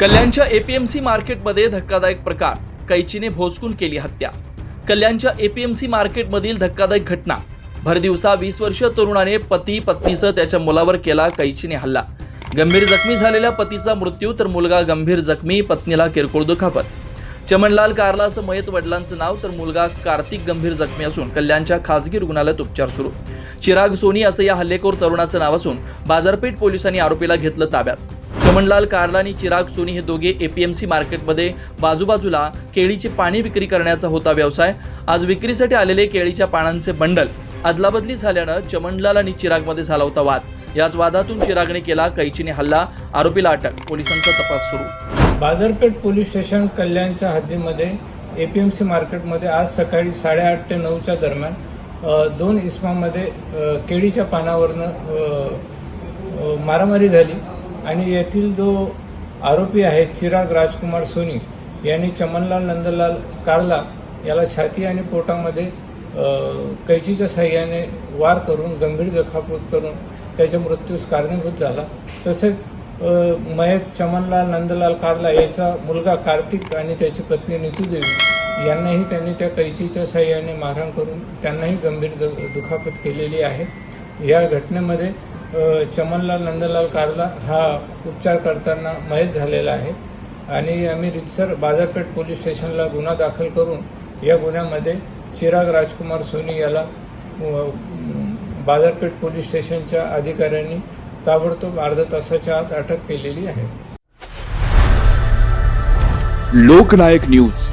कल्याणच्या एपीएमसी मार्केटमध्ये धक्कादायक प्रकार कैचीने भोसकून केली हत्या. कल्याणच्या एपीएमसी मार्केटमधील धक्कादायक घटना भरदिवसा वीस वर्षीय तरुणाने पती पत्नीसह त्याच्या मुलावर केला कैचीने हल्ला. गंभीर जखमी झालेल्या पतीचा मृत्यू तर मुलगा गंभीर जखमी पत्नीला किरकोळ दुखापत. चमनलाल कारला असं मयत वडिलांचं नाव तर मुलगा कार्तिक गंभीर जखमी असून कल्याणच्या खासगी रुग्णालयात उपचार सुरू. चिराग सोनी असं या हल्लेखोर तरुणाचं नाव असून बाजारपेठ पोलिसांनी आरोपीला घेतलं ताब्यात. चमनलाल कारला आणि चिराग सोनी हे दोघे एपीएमसी मार्केटमध्ये बाजूबाजूला केळीची पाणी विक्री करण्याचा होता व्यवसाय. आज विक्रीसाठी आलेले केळीच्या पानांचे बंडल अदलाबदली झाल्यानं चमनलाल आणि चिरागमध्ये झाला होता वाद. याच वादातून चिरागने केला कैचीने हल्ला. आरोपीला अटक पोलिसांचा तपास सुरू. बाजारपेठ पोलीस स्टेशन कल्याणच्या हद्दीमध्ये ए पी एम सी मार्केटमध्ये आज सकाळी साडेआठ ते नऊच्या दरम्यान दोन इसमामध्ये केळीच्या पानावरनं मारामारी झाली. आणि येथील जो आरोपी आहे चिराग राजकुमार सोनी यांनी चमनलाल नंदलाल कारला याला छाती आणि पोटामध्ये कैचीच्या साह्याने वार करून गंभीर जखापूत करून त्याच्या मृत्यूस कारणीभूत झाला. तसेच मयत चमनलाल नंदलाल कारला याचा मुलगा कार्तिक आणि त्याची पत्नी नितू देवी यांनाही त्यांनी त्या कैचीच्या साह्याने मारहाण करून त्यांनाही गंभीर दुखापत केलेली आहे. या घटनेमध्ये चमनलाल नंदलाल कारला हा उपचार करताना मयत झालेला आहे आणि आम्ही रितसर बाजारपेठ पोलीस स्टेशनला गुन्हा दाखल करून या गुन्ह्यामध्ये चिराग राजकुमार सोनी याला बाजारपेठ पोलीस स्टेशनच्या अधिकाऱ्यांनी ताबडतोब अर्धा तासाच्या आत अटक केलेली आहे. लोकनायक न्यूज.